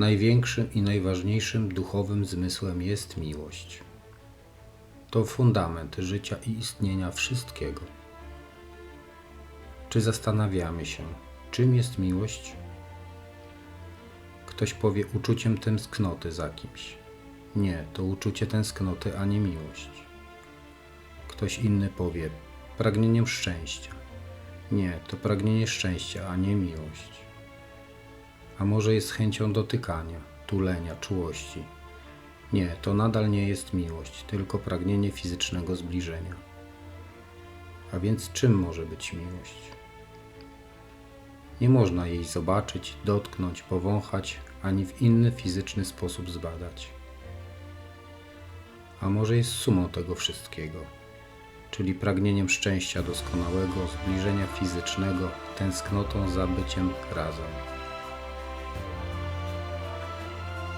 Największym i najważniejszym duchowym zmysłem jest miłość. To fundament życia i istnienia wszystkiego. Czy zastanawiamy się, czym jest miłość? Ktoś powie uczuciem tęsknoty za kimś. Nie, to uczucie tęsknoty, a nie miłość. Ktoś inny powie pragnieniem szczęścia. Nie, to pragnienie szczęścia, a nie miłość. A może jest chęcią dotykania, tulenia, czułości. Nie, to nadal nie jest miłość, tylko pragnienie fizycznego zbliżenia. A więc czym może być miłość? Nie można jej zobaczyć, dotknąć, powąchać, ani w inny fizyczny sposób zbadać. A może jest sumą tego wszystkiego, czyli pragnieniem szczęścia doskonałego, zbliżenia fizycznego, tęsknotą za byciem razem.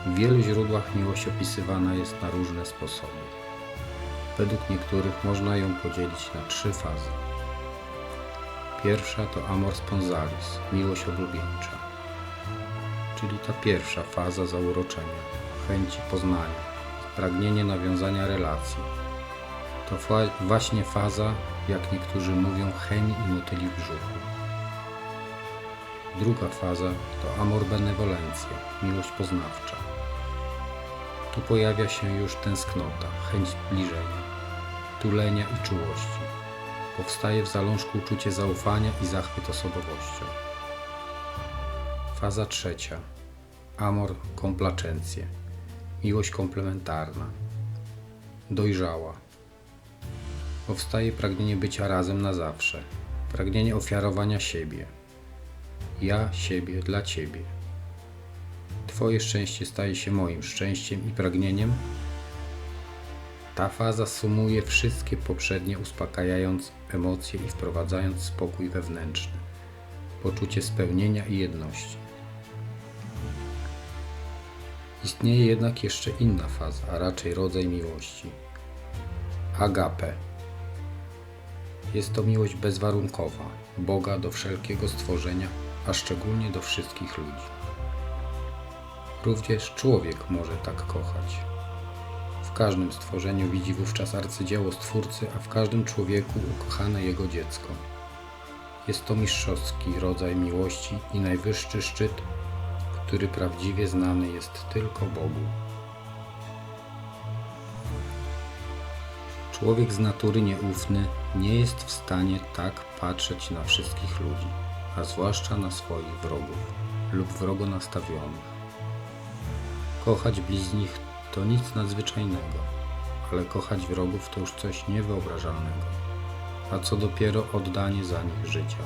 W wielu źródłach miłość opisywana jest na różne sposoby. Według niektórych można ją podzielić na trzy fazy. Pierwsza to amor sponsalis, miłość oblubienicza, czyli ta pierwsza faza zauroczenia, chęci poznania, pragnienie nawiązania relacji. To fa- właśnie faza, jak niektórzy mówią, chemii i motyli w brzuchu. Druga faza to amor benevolencia, miłość poznawcza. Tu pojawia się już tęsknota, chęć zbliżenia, tulenia i czułości. Powstaje w zalążku uczucie zaufania i zachwyt osobowością. Faza trzecia. Amor complacencia, miłość komplementarna, dojrzała. Powstaje pragnienie bycia razem na zawsze, pragnienie ofiarowania siebie. Ja siebie dla Ciebie. Twoje szczęście staje się moim szczęściem i pragnieniem. Ta faza sumuje wszystkie poprzednie, uspokajając emocje i wprowadzając spokój wewnętrzny, poczucie spełnienia i jedności. Istnieje jednak jeszcze inna faza, a raczej rodzaj miłości. Agape. Jest to miłość bezwarunkowa, Boga do wszelkiego stworzenia, a szczególnie do wszystkich ludzi. Również człowiek może tak kochać. W każdym stworzeniu widzi wówczas arcydzieło Stwórcy, a w każdym człowieku ukochane jego dziecko. Jest to mistrzowski rodzaj miłości i najwyższy szczyt, który prawdziwie znany jest tylko Bogu. Człowiek z natury nieufny nie jest w stanie tak patrzeć na wszystkich ludzi, a zwłaszcza na swoich wrogów lub wrogo nastawionych. Kochać bliźnich to nic nadzwyczajnego, ale kochać wrogów to już coś niewyobrażalnego, a co dopiero oddanie za nich życia.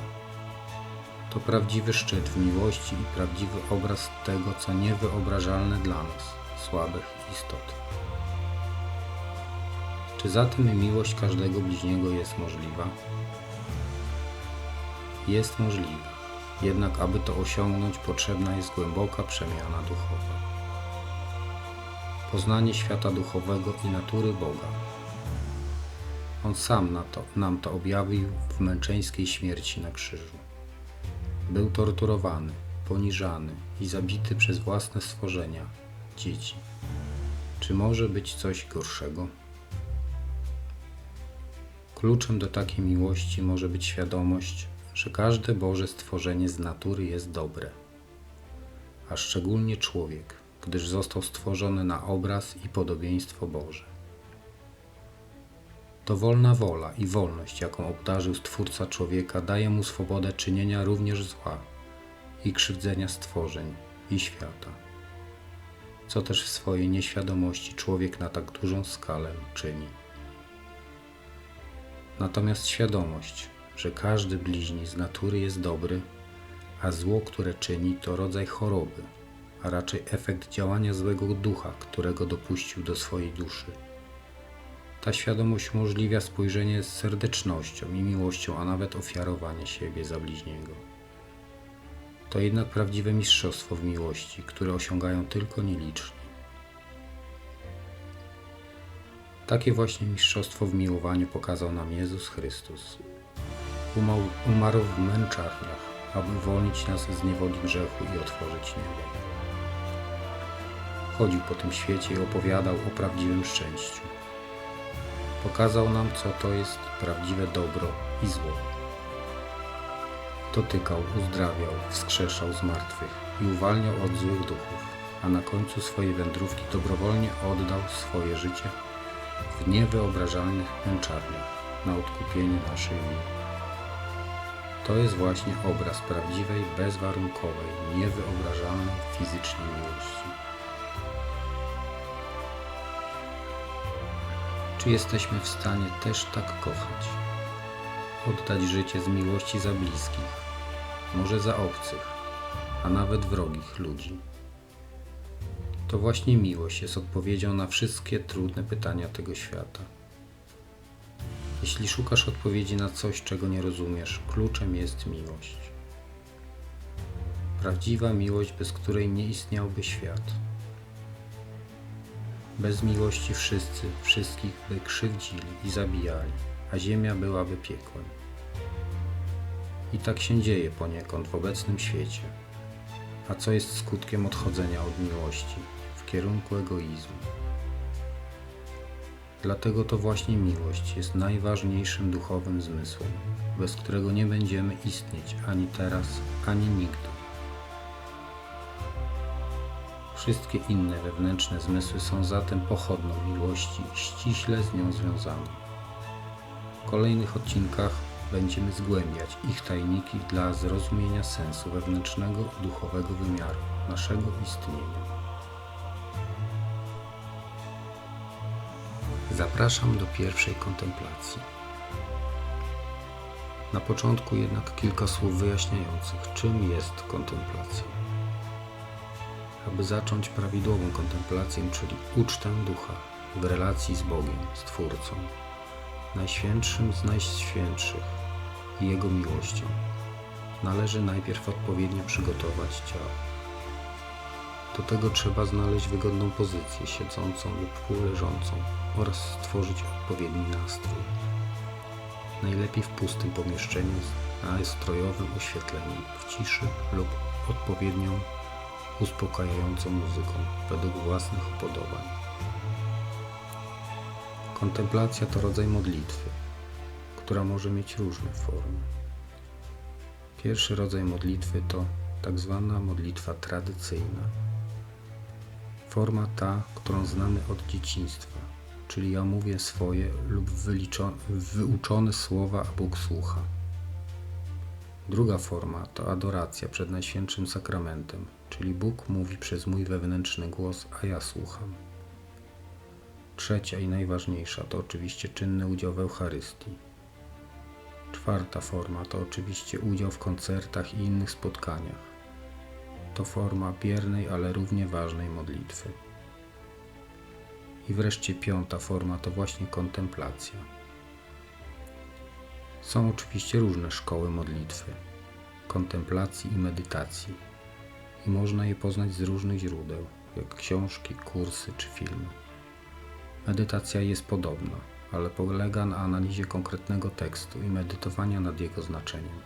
To prawdziwy szczyt w miłości i prawdziwy obraz tego, co niewyobrażalne dla nas, słabych istot. Czy zatem miłość każdego bliźniego jest możliwa? Jest możliwa, jednak aby to osiągnąć, potrzebna jest głęboka przemiana duchowa. Poznanie świata duchowego i natury Boga. On sam na to, nam to objawił w męczeńskiej śmierci na krzyżu. Był torturowany, poniżany i zabity przez własne stworzenia, dzieci. Czy może być coś gorszego? Kluczem do takiej miłości może być świadomość, że każde Boże stworzenie z natury jest dobre, a szczególnie człowiek, gdyż został stworzony na obraz i podobieństwo Boże. To wolna wola i wolność, jaką obdarzył Stwórca człowieka, daje mu swobodę czynienia również zła i krzywdzenia stworzeń i świata, co też w swojej nieświadomości człowiek na tak dużą skalę czyni. Natomiast świadomość, że każdy bliźni z natury jest dobry, a zło, które czyni, to rodzaj choroby, a raczej efekt działania złego ducha, którego dopuścił do swojej duszy. Ta świadomość umożliwia spojrzenie z serdecznością i miłością, a nawet ofiarowanie siebie za bliźniego. To jednak prawdziwe mistrzostwo w miłości, które osiągają tylko nieliczni. Takie właśnie mistrzostwo w miłowaniu pokazał nam Jezus Chrystus. Umarł, w męczarniach, aby uwolnić nas z niewoli grzechu i otworzyć niebo. Chodził po tym świecie i opowiadał o prawdziwym szczęściu. Pokazał nam, co to jest prawdziwe dobro i zło. Dotykał, uzdrawiał, wskrzeszał z martwych i uwalniał od złych duchów, a na końcu swojej wędrówki dobrowolnie oddał swoje życie w niewyobrażalnych męczarniach na odkupienie naszej winy. To jest właśnie obraz prawdziwej, bezwarunkowej, niewyobrażalnej fizycznie miłości. Czy jesteśmy w stanie też tak kochać? Oddać życie z miłości za bliskich, może za obcych, a nawet wrogich ludzi. To właśnie miłość jest odpowiedzią na wszystkie trudne pytania tego świata. Jeśli szukasz odpowiedzi na coś, czego nie rozumiesz, kluczem jest miłość. Prawdziwa miłość, bez której nie istniałby świat. Bez miłości wszyscy, wszystkich by krzywdzili i zabijali, a ziemia byłaby piekłem. I tak się dzieje poniekąd w obecnym świecie. A co jest skutkiem odchodzenia od miłości w kierunku egoizmu? Dlatego to właśnie miłość jest najważniejszym duchowym zmysłem, bez którego nie będziemy istnieć ani teraz, ani nigdy. Wszystkie inne wewnętrzne zmysły są zatem pochodną miłości, ściśle z nią związane. W kolejnych odcinkach będziemy zgłębiać ich tajniki dla zrozumienia sensu wewnętrznego i duchowego wymiaru naszego istnienia. Zapraszam do pierwszej kontemplacji. Na początku jednak kilka słów wyjaśniających, czym jest kontemplacja. Aby zacząć prawidłową kontemplację, czyli ucztę ducha w relacji z Bogiem, Stwórcą, Najświętszym z Najświętszych i Jego miłością, należy najpierw odpowiednio przygotować ciało. Do tego trzeba znaleźć wygodną pozycję siedzącą lub półleżącą oraz stworzyć odpowiedni nastrój. Najlepiej w pustym pomieszczeniu z nastrojowym oświetleniem, w ciszy lub odpowiednią uspokajającą muzyką według własnych upodobań. Kontemplacja to rodzaj modlitwy, która może mieć różne formy. Pierwszy rodzaj modlitwy to tak zwana modlitwa tradycyjna. Forma ta, którą znamy od dzieciństwa, czyli ja mówię swoje lub wyuczone słowa, a Bóg słucha. Druga forma to adoracja przed Najświętszym Sakramentem, czyli Bóg mówi przez mój wewnętrzny głos, a ja słucham. Trzecia i najważniejsza to oczywiście czynny udział w Eucharystii. Czwarta forma to oczywiście udział w koncertach i innych spotkaniach. To forma biernej, ale równie ważnej modlitwy. I wreszcie piąta forma to właśnie kontemplacja. Są oczywiście różne szkoły modlitwy, kontemplacji i medytacji, i można je poznać z różnych źródeł, jak książki, kursy czy filmy. Medytacja jest podobna, ale polega na analizie konkretnego tekstu i medytowania nad jego znaczeniem.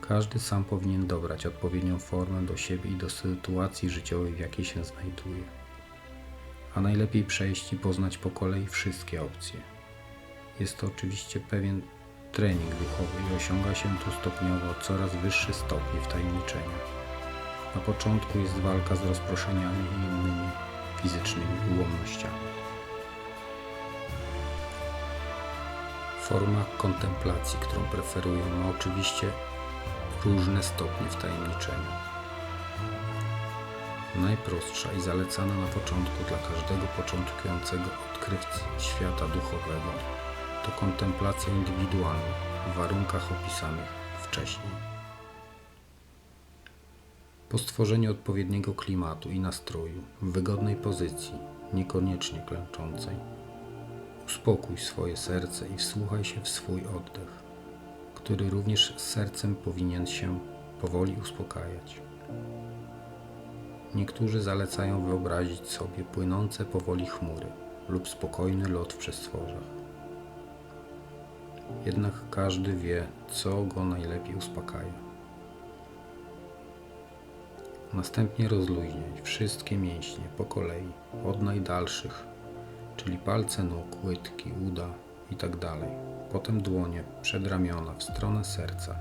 Każdy sam powinien dobrać odpowiednią formę do siebie i do sytuacji życiowej, w jakiej się znajduje. A najlepiej przejść i poznać po kolei wszystkie opcje. Jest to oczywiście pewien trening duchowy i osiąga się tu stopniowo coraz wyższe stopnie wtajemniczenia. Na początku jest walka z rozproszeniami i innymi fizycznymi ułomnościami. Forma kontemplacji, którą preferuję, ma oczywiście różne stopnie wtajemniczenia. Najprostsza i zalecana na początku dla każdego początkującego odkrywcy świata duchowego to kontemplacja indywidualna w warunkach opisanych wcześniej. Po stworzeniu odpowiedniego klimatu i nastroju w wygodnej pozycji, niekoniecznie klęczącej, uspokój swoje serce i wsłuchaj się w swój oddech, który również sercem powinien się powoli uspokajać. Niektórzy zalecają wyobrazić sobie płynące powoli chmury lub spokojny lot w przestworzach. Jednak każdy wie, co go najlepiej uspokaja. Następnie rozluźniaj wszystkie mięśnie po kolei, od najdalszych, czyli palce nóg, łydki, uda itd. Potem dłonie, przedramiona w stronę serca,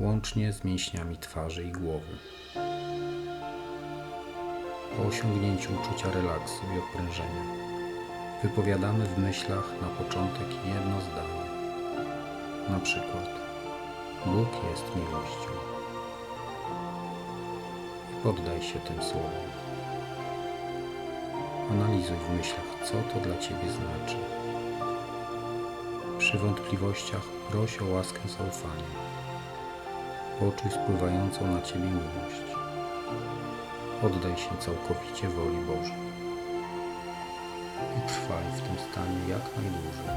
łącznie z mięśniami twarzy i głowy. Po osiągnięciu uczucia relaksu i odprężenia, wypowiadamy w myślach na początek jedno zdanie. Na przykład Bóg jest miłością. Poddaj się tym słowom. Analizuj w myślach, co to dla Ciebie znaczy. Przy wątpliwościach proś o łaskę zaufania. Poczuj spływającą na Ciebie miłość. Oddaj się całkowicie woli Bożej. I trwaj w tym stanie jak najdłużej.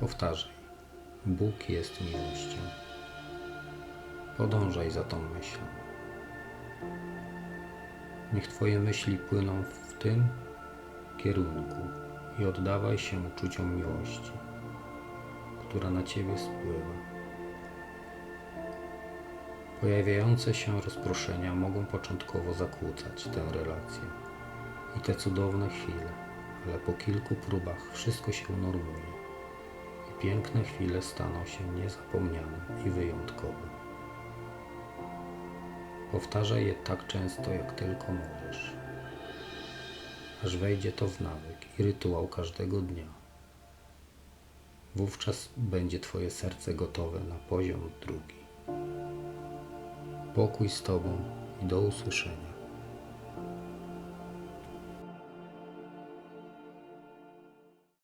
Powtarzaj. Bóg jest miłością. Podążaj za tą myślą. Niech Twoje myśli płyną w tym kierunku i oddawaj się uczuciom miłości, która na Ciebie spływa. Pojawiające się rozproszenia mogą początkowo zakłócać tę relację i te cudowne chwile, ale po kilku próbach wszystko się normuje i piękne chwile staną się niezapomniane i wyjątkowe. Powtarzaj je tak często, jak tylko możesz, aż wejdzie to w nawyk i rytuał każdego dnia. Wówczas będzie Twoje serce gotowe na poziom drugi. Pokój z Tobą i do usłyszenia.